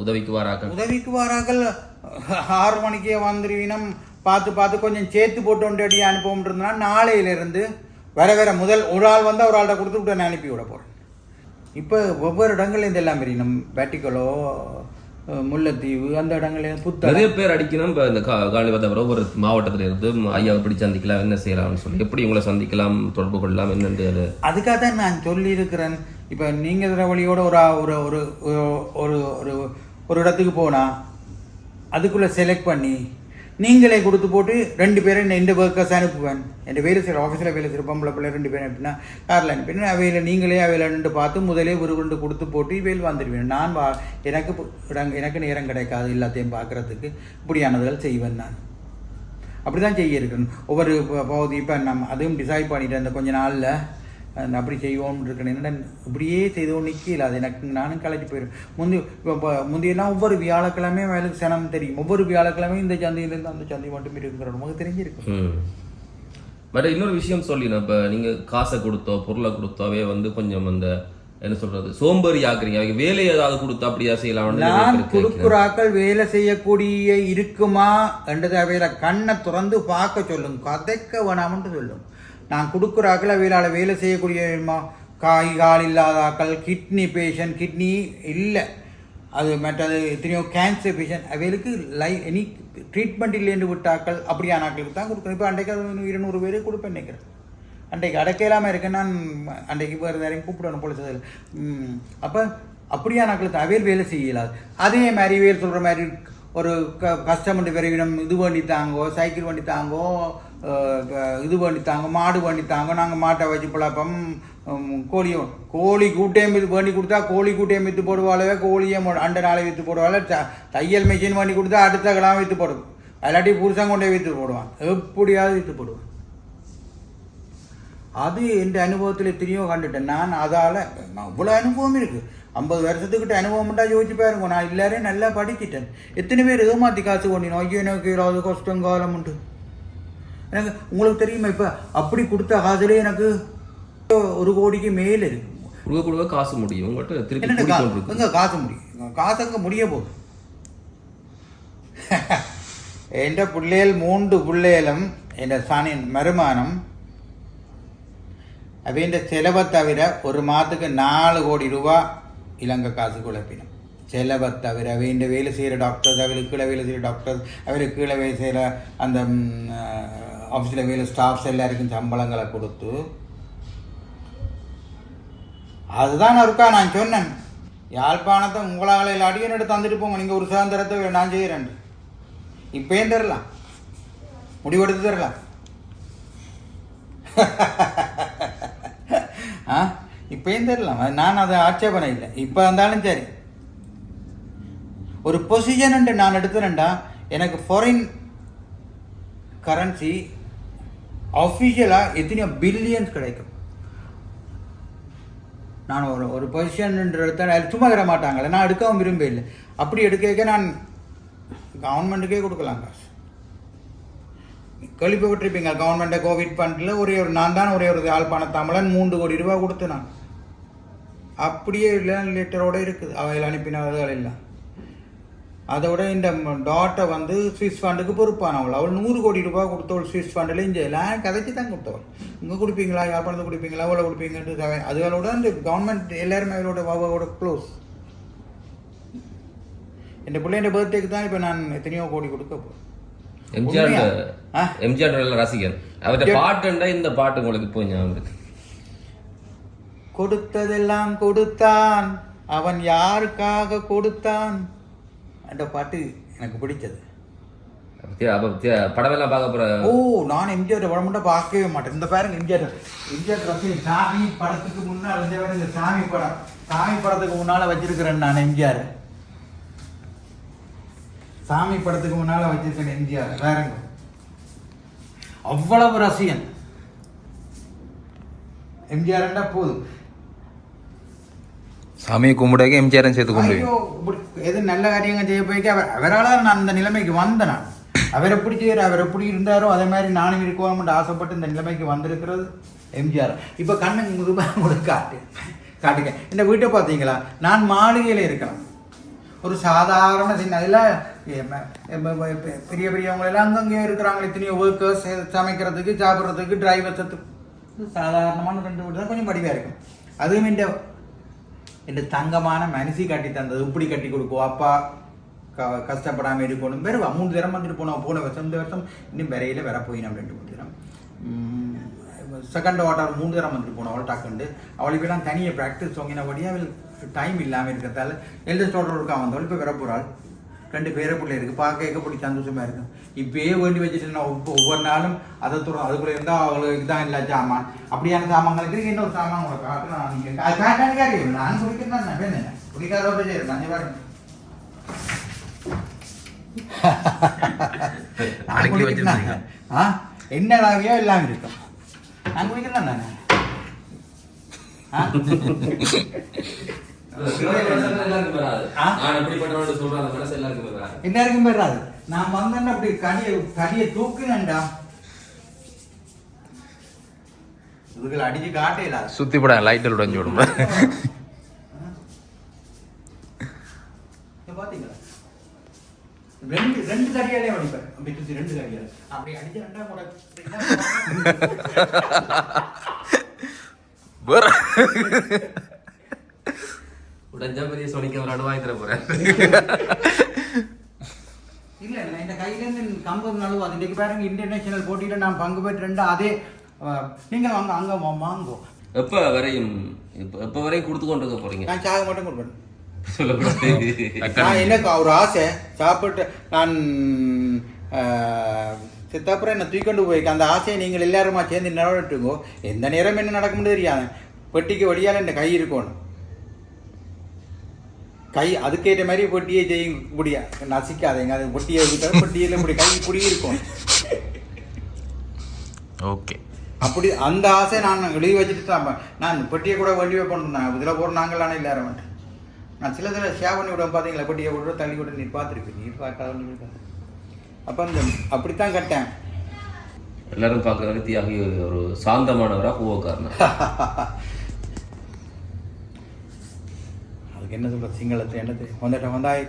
Speaker 3: உதவிக்கு வர ஆக்கள்?
Speaker 1: உதவிக்கு வராக்கள் ஆறு மணிக்கே வந்துருவினம் பார்த்து பார்த்து கொஞ்சம் சேர்த்து போட்டு ஒன்று அடி அனுப்ப நாளையிலிருந்து வர வர முதல் ஒரு ஆள் வந்தால் ஒரு ஆள்கிட்ட கொடுத்து விட்டு நான் அனுப்பி விட போகிறேன் இப்போ ஒவ்வொரு இடங்கள்ல இந்த எல்லாம் நம்ம பேட்டிக்கலோ முல்லைத்தீவு அந்த இடங்கள்ல புத்த
Speaker 3: நிறைய பேர் அடிக்கணும். இப்ப இந்த கா- காலி வந்தவரை ஒரு மாவட்டத்துல இருந்து ஐயா எப்படி சந்திக்கலாம் என்ன செய்யலாம்னு சொல்லி. எப்படி உங்களை சந்திக்கலாம் தொடர்பு கொள்ளலாம் என்னன்னு அது.
Speaker 1: அதுக்காக தான் நான் சொல்லியிருக்கிறேன். இப்போ நீங்கள் இருக்கிற வழியோட ஒரு ஆ- ஒரு ஒரு ஒரு- ஒரு ஒரு ஒரு இடத்துக்கு போனால் அதுக்குள்ளே செலக்ட் பண்ணி நீங்களே கொடுத்து போட்டு ரெண்டு பேரும் என்ன இந்த ஒர்க்கர்ஸ் அனுப்புவேன். என் வேலை செய்கிற ஆஃபீஸில் வேலை செய்கிற பொம்பளை பிள்ளை ரெண்டு பேரும் அனுப்பினா காரில் அனுப்பினா அவையில் நீங்களே அவையில் நின்று பார்த்து முதலே ஒரு கொண்டு கொடுத்து போட்டு இவையில் வந்துடுவேன். நான் வா எனக்கு பு- எனக்கு நேரம் கிடைக்காது எல்லாத்தையும் பார்க்குறதுக்கு. இப்படியானதுகள் செய்வேன் நான். அப்படி தான் செய்ய இருக்கணும். ஒவ்வொரு பகுதி இப்போ நம்ம அதுவும் டிசைட் பண்ணிட்டேன் அந்த கொஞ்ச நாளில் அப்படி செய்வோம்னு இருக்கேன் என்னடா இப்படியே செய்தோம் நிற்கல அது எனக்கு நானும் கலைச்சு போயிடும் முந்தி இப்போ முந்தியெல்லாம் ஒவ்வொரு வியாழக்கிழமையும் வேலைக்கு சனம் தெரியும். ஒவ்வொரு வியாழக்கிழமையும் இந்த சந்தையிலேருந்து அந்த சந்தை மட்டும் இருக்குங்கிற நமக்கு தெரிஞ்சிருக்கும்.
Speaker 3: ம். பட் இன்னொரு விஷயம் சொல்லினேன் இப்போ நீங்கள் காசை கொடுத்தோ பொருளை கொடுத்தோவே வந்து கொஞ்சம் அந்த என்ன சொல்றது சோம்பேறி ஆக்குறீங்க. அவங்க வேலை ஏதாவது கொடுத்தா அப்படியா செய்யலாம்னு நிறைய
Speaker 1: நான். கொடுக்குறாக்கள் வேலை செய்யக்கூடிய இருக்குமா என்றது அவையில கண்ணை திறந்து பார்க்க சொல்லும். கதைக்க வேணாம்னு சொல்லும். நான் கொடுக்குறாக்கள் அவையில வேலை செய்யக்கூடிய மா- காய் கால் இல்லாத ஆக்கள் கிட்னி பேஷண்ட் கிட்னி இல்லை. அது மற்றது எத்தனையோ கேன்சர் பேஷண்ட் அவைகளுக்கு லை எனி ட்ரீட்மெண்ட் இல்லைன்னு விட்டாக்கள் அப்படியான ஆட்களுக்கு தான் கொடுக்கணும் இப்போ அன்றைக்கு இருநூறு பேருக்கு கொடுப்பேன் நினைக்கிறேன். அன்றைக்கு அடக்க இல்லாமல் இருக்கேன் நான் அன்றைக்கு வேறு யாரையும் கூப்பிடணும் போலீஸில் அப்போ அப்படியான தான் அவையில் வேலை செய்யலாது. அதே மாதிரி வேலை சொல்கிற மாதிரி ஒரு க கஸ்டமர் விரைவிடம் இது வண்டி தாங்கோ சைக்கிள் வண்டி தாங்கோ இது பண்ணித்தாங்க மாடு பண்ணித்தாங்க நாங்கள் மாட்டை வச்சு பழப்பம் கோழியும் கோழி கூட்டையும் வித்து பண்ணி கொடுத்தா கோழி கூட்டையும் விற்று போடுவாளவே கோழியை அண்டை நாளை விற்று போடுவாள் த- தையல் மிஷின் பண்ணி கொடுத்தா அடுத்த கிழமை விற்று போடும். இல்லாட்டி புருஷன் கொண்டே விற்று போடுவான். எப்படியாவது விற்று போடுவான். அது என் அனுபவத்தில் எத்தனையோ கண்டுட்டேன். நான் அதால் அவ்வளோ அனுபவம் இருக்குது ஐம்பது வருஷத்துக்கிட்ட அனுபவம் மட்டும் யோசிச்சு பாருங்க. நான் எல்லாரையும் நல்லா படிச்சிட்டேன் எத்தனை பேர் ஏமாற்றி காசு கொண்டினோம் ஐயோ எனக்கு ஏதாவது கஷ்டம் காலம் உண்டு. எனக்கு உங்களுக்கு தெரியுமா இப்போ அப்படி கொடுத்த காசுலேயே எனக்கு ஒரு கோடிக்கு மேலே இருக்கு
Speaker 3: கொடுக்க கொடுக்க காசு முடியும் உங்கள்கிட்ட திருப்பி
Speaker 1: எங்க காசு முடியும் காசு அங்கே முடிய போகுது എൻ്റെ പിള്ളേൽ മൂണ്ട് പിള്ളേലും എൻ്റെ സണിൻ മരുമാനം അവൻ്റെ ചെലവ് തവിര ഒരു മാസത്തേക്ക് നാല് കോടി രൂപ ഇലങ്ക കാശ് കുഴപ്പിനും ചെലവ് തവിര അവൻ്റെ വേല ചെയ്യല ഡോക്ടേഴ്സ് അവർ കീഴെ വേല ചെയ്യല ഡോക്ടേഴ്സ് അവർ കീഴെ വേല ചെയ്യല അന്ത ஆஃபீஸில் வேலை ஸ்டாஃப்ஸ் எல்லாருக்கும் சம்பளங்களை கொடுத்து. அதுதான் இருக்கா நான் சொன்னேன். யாழ்ப்பாணத்தை உங்களால் இல்லை அடியன் எடுத்து தந்துட்டு போங்க. நீங்கள் ஒரு சுதந்திரத்தை நான் செய்கிறேன் இப்பயும் தரலாம்? முடிவெடுத்து தரலாம். ஆ? இப்பயும் தரலாம்? நான் அதை ஆட்சேபனை இல்லை. இப்போ இருந்தாலும் சரி. ஒரு பொசிஷன் நான் எடுத்துறேன்டா. எனக்கு ஃபாரின் கரன்சி அஃபிஷியலாக எத்தனையோ பில்லியன்ஸ் கிடைக்கும். நான் ஒரு ஒரு பொசிஷன் எடுத்தேன் சும்மா தர மாட்டாங்களே நான் எடுக்கவும் விரும்ப இல்லை. அப்படி எடுக்க நான் கவர்மெண்ட்டுக்கே கொடுக்கலாம் காசு. கேள்விப்பட்டிருப்பீங்க கவர்மெண்ட்டை கோவிட் ஃபண்டில் ஒரே ஒரு நான் தான் ஒரே ஒரு யாழ்ப்பாண தமிழன் மூன்று கோடி ரூபா கொடுத்து நான். அப்படியே இல்லை லிட்டரோடு இருக்குது. அவையில் அனுப்பினவர்கள் எல்லாம். அதை விட இந்த டாட்டை வந்து ஸ்விஸ் ஃபண்டுக்கு பொறுப்பானவள். அவள் நூறு கோடி ரூபாய் கொடுத்தவள் ஸ்விஸ் ஃபண்டில் இங்கே எல்லாம் கதைச்சி தான் கொடுத்தவள். இங்கே கொடுப்பீங்களா? யாழ்ப்பாணத்தை கொடுப்பீங்களா? அவ்வளோ கொடுப்பீங்கன்ட்டு கதை- அதுகளோட இந்த கவர்மெண்ட் எல்லாருமே அவளோட வாவோட க்ளோஸ் என் பிள்ளைன்ற பர்த்டேக்கு தான் இப்போ நான் எத்தனையோ கோடி கொடுக்க போகிறேன்
Speaker 3: எம்ஜிஆர்? எம்ஜிஆர் ரசிகன். அவர்கிட்ட பாட்டுண்டா இந்த பாட்டு உங்களுக்கு இப்போ ஞாபகம்
Speaker 1: கொடுத்ததெல்லாம் கொடுத்தான். அவன் யாருக்காக கொடுத்தான்? அந்த பாட்டு எனக்கு பிடிச்சது.
Speaker 3: படமெல்லாம் பார்க்க போற
Speaker 1: ஓ நான் எம்ஜிஆர் படம் மட்டும் பார்க்கவே மாட்டேன். இந்த பாருங்க எம்ஜிஆர். எம்ஜிஆர் ரசிகன் சாமி படத்துக்கு முன்னால் இந்த சாமி படம். சாமி படத்துக்கு முன்னால வச்சிருக்கிறேன் நான் எம்ஜிஆர். சாமி படத்துக்கு முன்னால வச்சிருக்கேன் எம்ஜிஆர். வேறங்க. அவ்வளவு ரசிகன். எம்ஜிஆர்ண்டா போதும்.
Speaker 2: சாமியை கும்பிடாக்க எம்ஜிஆரையும் சேர்த்து கும்பிடுவீங்க
Speaker 1: எது நல்ல காரியங்கள் செய்ய போய்க்க? அவர் அவரால் நான் அந்த நிலைமைக்கு வந்தேன்? நான் அவர் எப்படி செய்யற அவர் எப்படி இருந்தாரோ அதே மாதிரி நானும் இருக்கணும்னு ஆசைப்பட்டு இந்த நிலைமைக்கு வந்திருக்கிறது எம்ஜிஆர் இப்போ கண்ணுக்கு முதுபாக கூட காட்டு காட்டுங்க. இந்த வீட்டை பார்த்தீங்களா? நான் மாளிகையில் இருக்கிறேன் ஒரு சாதாரண சின்ன அதில் பெரிய பெரியவங்களெல்லாம் அங்கங்கே இருக்கிறாங்க எத்தனையோ ஒர்க்கர்ஸ் சமைக்கிறதுக்கு சாப்பிட்றதுக்கு டிரைவர்ஸத்துக்கு சாதாரணமான ரெண்டு வீடு தான் கொஞ்சம் படிவாக இருக்கும். அதுவும் இந்த என்று தங்கமான மனசி கட்டி தந்தது. இப்படி கட்டி கொடுக்கும் அப்பா க கஷ்டப்படாமல் இருக்கணும். வேறு மூணு தரம் வந்துட்டு போனோம் போன வருஷம் இந்த வருஷம் இன்னும் விரையில் வர போயினோம் ரெண்டு மூணு தரம். செகண்ட் வாட்டர் மூணு தரம் வந்துட்டு போனோம் அவள் டாக்குண்டு அவளுக்கு எல்லாம் தனியாக ப்ராக்டிஸ் வாங்கினபடி அவள் டைம் இல்லாமல் இருக்கிறதால எல்டஸ்ட் வாட்டர் இருக்கா வந்தவள் இப்போ வர போகிறாள் ரெண்டு பேரை பிள்ளை இருக்கு. பார்க்க பிடி சந்தோஷமா இருக்கும் இப்பயே வேண்டி வச்சுட்டு ஒவ்வொரு நாளும் அதை தூரம் அதுக்குள்ள இருந்தா அவங்களுக்கு இதான் இல்லை சாமான். அப்படியான சாமான்களுக்கு இருக்கு. இன்னொரு சாமான் உங்களை காட்டு நான் நீங்க கா- காட்டான்னு காரியம் நான் குடிக்கிறேன் நான் வேணும் குடிக்காதோட சரி நான் பாருங்க என்னடாவியோ எல்லாம் இருக்கும். நான் குடிக்கிறேன் தானே ஆ?
Speaker 3: எல்லாருக்கும் வராது? நான்
Speaker 1: வந்தேன்னா அப்படி கடியை கடியை தூக்குனேன்டா. இதுகள் அடிச்சு காட்டே
Speaker 2: சுற்றி போட லைட்டில் உடஞ்சி விடும்?
Speaker 1: பாத்தீங்களா ரெண்டு ரெண்டு கடியாலே அடிப்பேன் அப்படி சுத்தி ரெண்டு கடியால அப்படி அடிச்சு ரெண்டா
Speaker 2: வேற.
Speaker 3: உடஞ்சா பெரிய சொனிக்க ஒரு வாங்கி தர போறேன்.
Speaker 1: இல்ல நான் இந்த கையில இருந்து கம்பம் நழுவு அது இன்னைக்கு பாருங்க இன்டர்நேஷனல் போட்டியில நான் பங்கு பெற்றேன்டா அதே அஹ், நீங்க வாங்க அங்க வாங்கோ.
Speaker 3: எப்ப வரையும் இப்ப எப்ப வரையும் கொடுத்து கொண்டு இருக்க போறீங்க?
Speaker 1: நான் சாக மட்டும் கொடுப்பேன். நான் எனக்கு ஒரு ஆசை சாப்பிட்டு நான் சித்தப்புறம் என்ன போய் அந்த ஆசையை நீங்கள் எல்லாருமா சேர்ந்து நிறைவேற்றுங்கோ. எந்த நேரம் என்ன நடக்கும்னு தெரியாது. பெட்டிக்கு வழியால் இந்த கை இருக்கணும். கை அதுக்கேற்ற மாதிரி பொட்டியை செய்ய முடியா நசிக்காதீங்க அது பொட்டியை விட்டா பொட்டியில் இப்படி கை இப்படி இருக்கும்.
Speaker 2: ஓகே.
Speaker 1: அப்படி அந்த ஆசை நான் எழுதி வச்சுட்டு தான் நான் பெட்டியை கூட வண்டி வைப்போம் நான் இதில் போகிற நாங்களான எல்லாரும் வந்துட்டு நான் சில சில ஷேர் பண்ணி விட பார்த்தீங்களா பெட்டியை விட்டு தள்ளி விட்டு நீர் பார்த்துருப்பேன் நீர் பார்க்காத அப்போ அந்த அப்படித்தான் கட்டேன்.
Speaker 3: எல்லாரும் பார்க்குற தியாகி ஒரு சாந்தமானவரா கோவக்காரனா
Speaker 1: அதுக்கு என்ன சொல்ற சிங்களத்தை என்னது? வந்துட்ட வந்தாய்.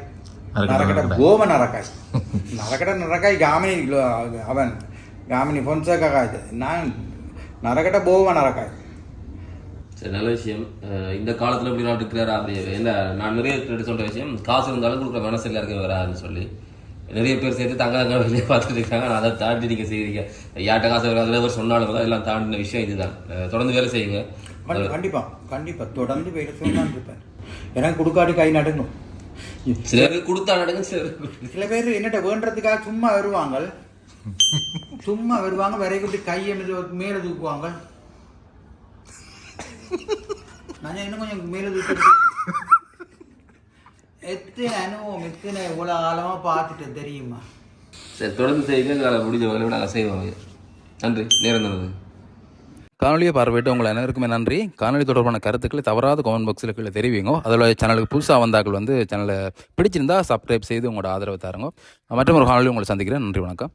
Speaker 2: நரக்கட.
Speaker 1: கோம நரக்காய் நரக்கட நரக்காய் காமினி அவன் காமினி பொன்சக்காய் நான் நரக்கட போவ நரக்காய்
Speaker 3: சரி நல்ல விஷயம். இந்த காலத்துல இப்படி நான் இருக்கிறாரா அப்படி என்ன நான் நிறைய பேர் சொல்ற விஷயம் காசு இருந்தாலும் கொடுக்குற மனசு எல்லாருக்கும் வராதுன்னு சொல்லி. நிறைய பேர் சேர்த்து தங்க தங்க வெளியே பார்த்துட்டு இருக்காங்க. அதை தாண்டி நீங்க செய்றீங்க. யார்கிட்ட காசு வராது அவர் சொன்னாலும் எல்லாம் தாண்டின விஷயம் இதுதான். தொடர்ந்து வேலை செய்யுங்க.
Speaker 1: கண்டி- கண்டிப்பா கண்டிப்பா. தொடர்ந்து வேலை சொல்லலாம்னு இருப்பேன். எனக்கு கொடுக்காட்டி கை நடுங்கும்
Speaker 3: சிலருக்கு கொடுத்தா நடங்க சிலருக்கு
Speaker 1: சில பேர் என்னட்ட வேண்டதுக்காக சும்மா வருவாங்க. சும்மா வருவாங்க வரைக்கும் கையை மேல தூக்குவாங்க. நான் இன்னும் கொஞ்சம் மேல தூக்கி எத்தனை அனுபவம் எத்தனை இவ்வளவு காலமா பார்த்துட்டு தெரியுமா?
Speaker 3: சரி தொடர்ந்து செய்யுங்க. முடிஞ்ச வேலை நாங்கள் செய்வோம். நன்றி. நேரம் தந்தது.
Speaker 2: காணொலியை பார்வையிட்டு உங்களை அனைவருக்குமே நன்றி. காணொலி தொடர்பான கருத்துக்களை தவறாத கமெண்ட் பாக்ஸில் கீழே தெரிவிங்க. அதில் சேனலுக்கு புதுசாக வந்தாக்கள் வந்து சேனலை பிடிச்சிருந்தா சப்ஸ்கிரைப் செய்து உங்களோட ஆதரவு தாருங்க. மற்றும் ஒரு காணொலி உங்களை சந்திக்கிறேன். நன்றி வணக்கம்.